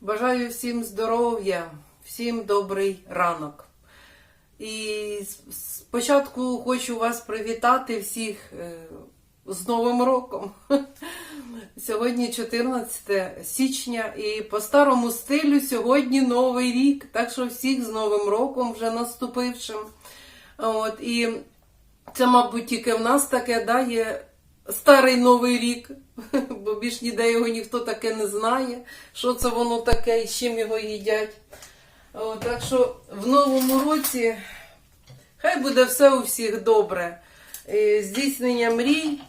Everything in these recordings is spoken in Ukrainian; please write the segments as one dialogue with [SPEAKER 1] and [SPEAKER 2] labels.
[SPEAKER 1] Бажаю всім здоров'я, всім добрий ранок. І спочатку хочу вас привітати всіх е, з Новим роком. Сьогодні 14 січня і по старому стилю сьогодні Новий рік. Так що всіх з Новим роком вже наступившим. От, і це, мабуть, тільки в нас таке да, є старий новий рік, бо більш ніде його ніхто таке не знає, що це воно таке і з чим його їдять. О, так що в новому році хай буде все у всіх добре. Е, Здійснення мрій,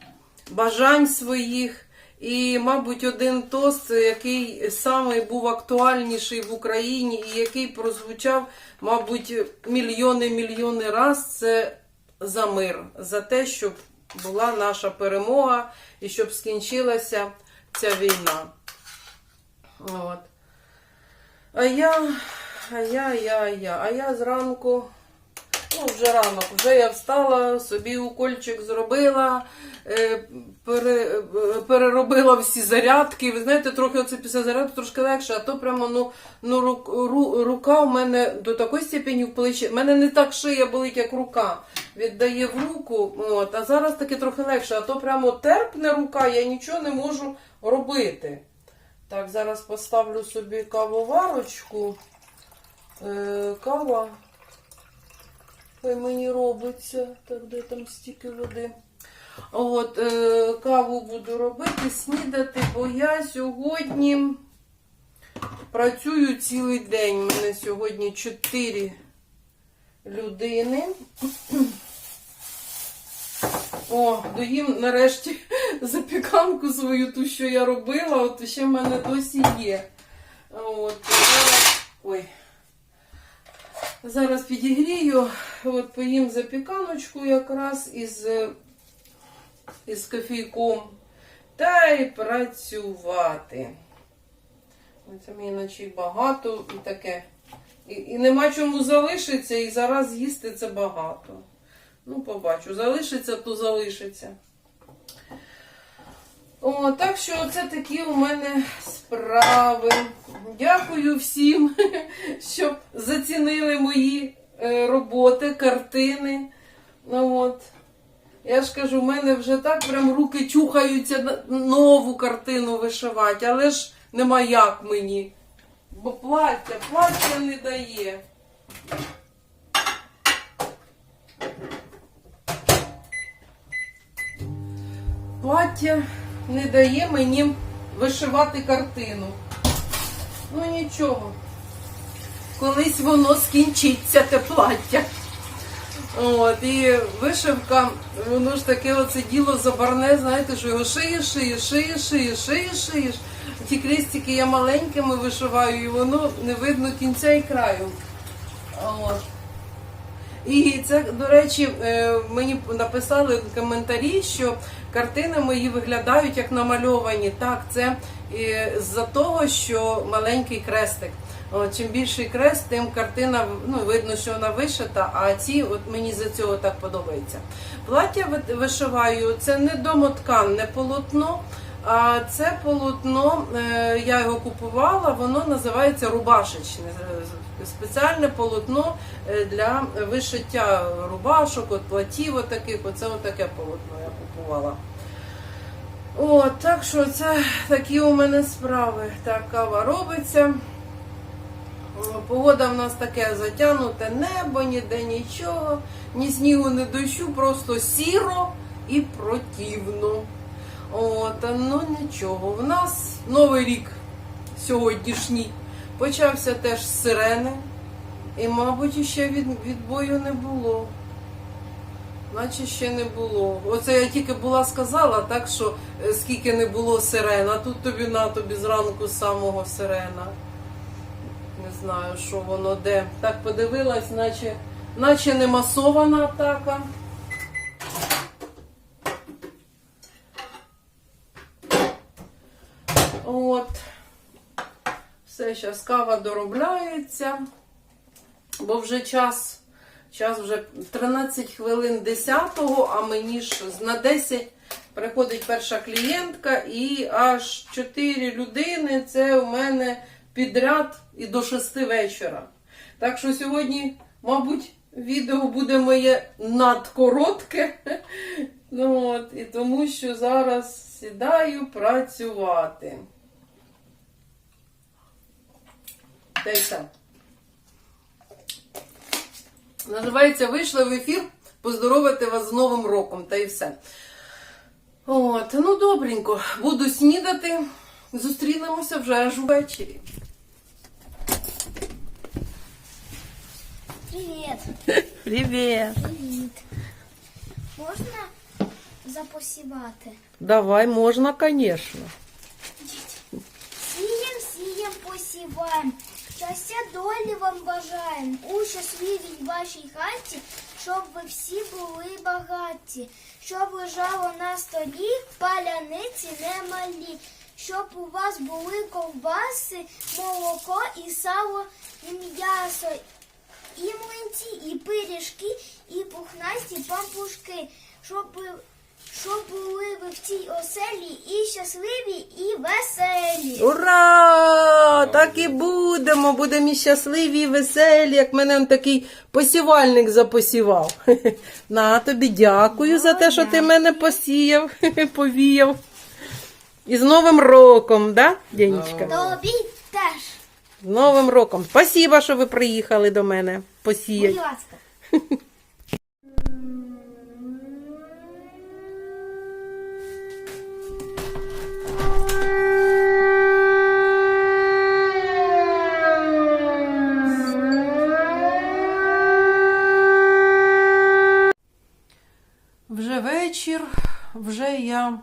[SPEAKER 1] бажань своїх. І, мабуть, один тост, який саме був актуальніший в Україні і який прозвучав, мабуть, мільйони-мільйони раз, це за мир, за те, щоб була наша перемога і щоб скінчилася ця війна. От. А я, а я, я, я, а я зранку, ну вже ранок, вже я встала, собі укольчик зробила, е, е, переробила всі зарядки. Ви знаєте, трохи оце після зарядки трошки легше, а то прямо ну, ну ру, рука в мене до такої степені в плечі. У мене не так шия болить, як рука. Віддає в руку, от, а зараз таки трохи легше, а то прямо терпне рука, я нічого не можу робити. Так, зараз поставлю собі кавоварочку. Е, кава. Хай мені робиться. Так, де там стільки води. От, е, каву буду робити, снідати, бо я сьогодні працюю цілий день. У мене сьогодні 4 людини. О, доїм нарешті запіканку свою, ту, що я робила, от ще в мене досі є. От, зараз, ой. Зараз підігрію, от поїм запіканочку якраз із, із кофійком. Та й працювати. Це мені наче багато і таке. І, і нема чому залишиться, і зараз їсти це багато. Ну, побачу. Залишиться, то залишиться. О, так що це такі у мене справи. Дякую всім, що зацінили мої е, роботи, картини. Ну, от. Я ж кажу, в мене вже так прям руки чухаються нову картину вишивати, але ж нема як мені. Бо плаття, плаття не дає. Плаття не дає мені вишивати картину. Ну нічого. Колись воно скінчиться, те плаття. От, і вишивка, воно ж таке оце діло забарне, знаєте, що його шиєш, шиєш, шиєш, шиєш, шиєш, шиєш. Ті крестики я маленькими вишиваю, і воно не видно кінця і краю. От. І це, до речі, е, мені написали коментарі, що картини мої виглядають як намальовані. Так, це з-за того, що маленький крестик. Чим більший крест, тим картина ну, видно, що вона вишита, а ці от мені за цього так подобається. Плаття ви- вишиваю, це не домотканне полотно, а це полотно, е, я його купувала, воно називається рубашечне. Спеціальне полотно е, для вишиття рубашок, от платів отаких, оце отаке полотно я купувала. О, так що це такі у мене справи. Так, кава робиться. Погода в нас таке затягнуте небо, ніде нічого, ні снігу, ні дощу, просто сіро і противно. От, ну нічого. В нас новий рік сьогоднішній почався теж з сирени. І, мабуть, ще від, відбою не було. Наче ще не було. Оце я тільки була сказала, так що е, скільки не було сирен, а тут тобі на тобі зранку самого сирена. Не знаю, що воно де. Так подивилась, наче, наче не масована атака. От. Все, зараз кава доробляється, бо вже час, час вже 13 хвилин 10-го, а мені ж на 10 приходить перша клієнтка і аж 4 людини це у мене підряд і до 6 вечора. Так що сьогодні, мабуть, відео буде моє надкоротке. Ну, от, і тому що зараз сідаю працювати. Та й все. Називається Вийшла в ефір поздоровити вас з Новим роком, та й все. От, ну добренько, буду снідати. Зустрінемося вже аж ввечері.
[SPEAKER 2] Привет.
[SPEAKER 1] Привіт!
[SPEAKER 2] Привіт. Можна запосівати?
[SPEAKER 1] Давай, можна, звісно.
[SPEAKER 2] Сієм, сієм, посіваєм. Щастя долі вам бажаєм. У щасливій вашій хаті, щоб ви всі були багаті, щоб лежало на столі паляниці немалі, щоб у вас були ковбаси, молоко і сало, і м'ясо, і млинці, і пиріжки, і пухнасті пампушки, щоб, щоб були ви в цій оселі і щасливі, і веселі.
[SPEAKER 1] Ура! Так і будемо. Будемо і щасливі, і веселі, як мене он такий посівальник запосівав. На тобі дякую за те, що ти мене посіяв, повіяв. І з Новим роком, да, Денечка?
[SPEAKER 2] Тобі теж.
[SPEAKER 1] З Новим роком. Спасибо, що ви приїхали до мене посіяти.
[SPEAKER 2] Будь ласка.
[SPEAKER 1] Вже вечір, вже я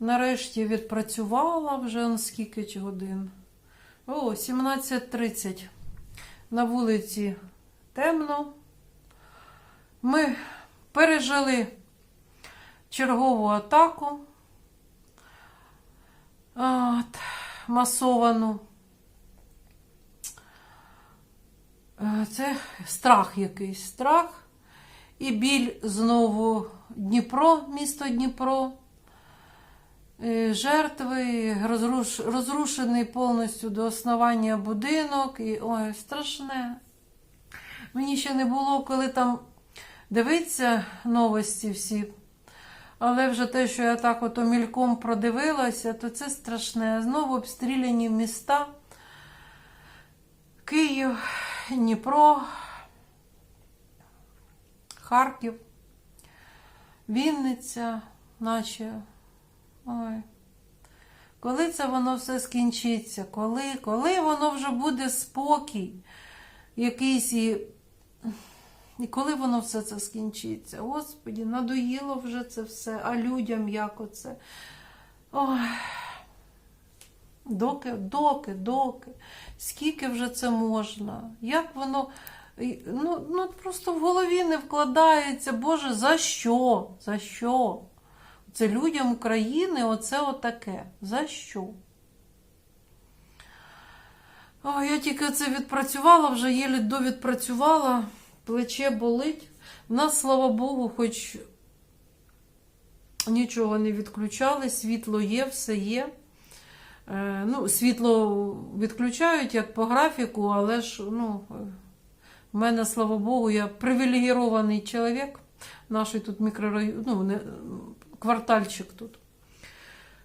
[SPEAKER 1] нарешті відпрацювала, вже скільки годин. О, 17.30. На вулиці темно. Ми пережили чергову атаку. От, масовану. Е, Це страх якийсь. Страх. І біль знову Дніпро, місто Дніпро. Е, Жертви, розруш, розрушений повністю до основання будинок. І, ой, страшне. Мені ще не було, коли там дивиться новості всі. Але вже те, що я так ото мільком продивилася, то це страшне. Знову обстріляні міста. Київ, Дніпро, Харків, Вінниця, наче. Ой. Коли це воно все скінчиться? Коли? Коли воно вже буде спокій якийсь і. І коли воно все це скінчиться? Господі, надоїло вже це все, а людям як оце? Ой. Доки, доки, доки, скільки вже це можна? Як воно. Ну, ну просто в голові не вкладається, Боже, за що? За що? Це людям України оце отаке. За що? О, я тільки це відпрацювала, вже єлі довідпрацювала, плече болить. У нас, слава Богу, хоч нічого не відключали, світло є, все є. Е, ну, світло відключають як по графіку, але ж ну, в мене, слава Богу, я привілегірований чоловік. Наш тут мікрорайон, ну, не, квартальчик тут.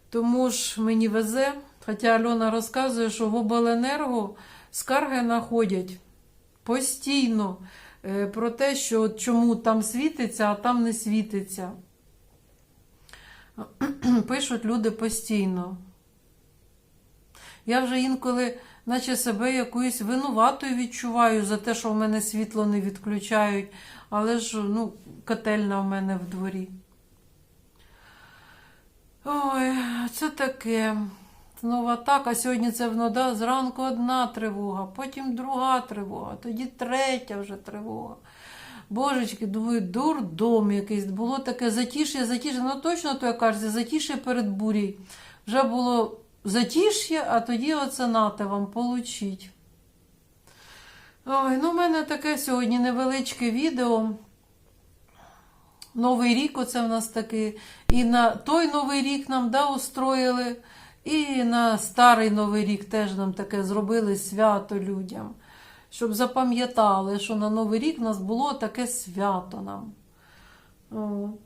[SPEAKER 1] Тому ж мені везе. Хоча Альона розказує, що в обленерго скарги находять постійно е, про те, що от чому там світиться, а там не світиться. Пишуть люди постійно. Я вже інколи, наче себе якоюсь винуватою відчуваю за те, що в мене світло не відключають, але ж ну, котельна в мене в дворі. Ой, це таке. Знову атака. Сьогодні це внода. зранку одна тривога, потім друга тривога, тоді третя вже тривога. Божечки, думаю, дурдом якийсь. Було таке затиш'я, затиш'я, ну точно то я кажу, затиш'я перед бурєю. Вже було затиш'я, а тоді оце нате вам получить. Ой, ну в мене таке сьогодні невеличке відео. Новий рік, оце в нас такий. І на той новий рік нам да, устроїли. І на старий Новий рік теж нам таке зробили свято людям, щоб запам'ятали, що на Новий рік в нас було таке свято нам. От.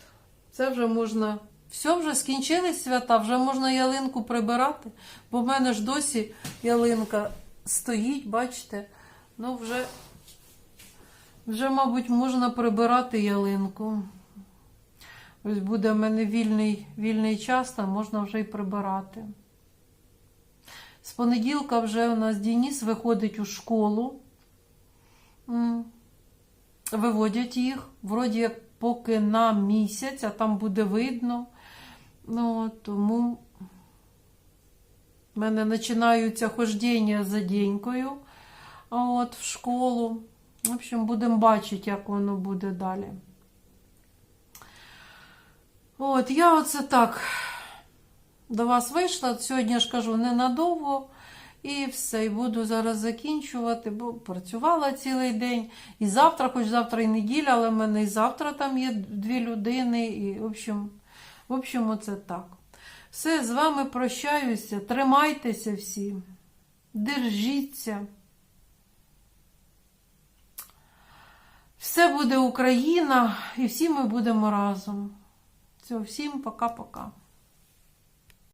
[SPEAKER 1] Це вже можна. Все, вже скінчились свята, вже можна ялинку прибирати. Бо в мене ж досі ялинка стоїть, бачите? Ну, вже, вже, мабуть, можна прибирати ялинку. Ось буде в мене вільний, вільний час, там можна вже й прибирати. З понеділка вже у нас Дініс виходить у школу. Виводять їх, вроді як поки на місяць, а там буде видно. Ну, тому в мене починаються хождіння за денькою а от, в школу. В общем, будемо бачити, як воно буде далі. От, я оце так до вас вийшла. Сьогодні ж кажу ненадовго. І все, і буду зараз закінчувати, бо працювала цілий день. І завтра, хоч завтра і неділя, але в мене і завтра там є дві людини. І, в общем, в общем, оце так. Все, з вами прощаюся. Тримайтеся всі. Держіться. Все буде Україна, і всі ми будемо разом. Все, всім пока-пока.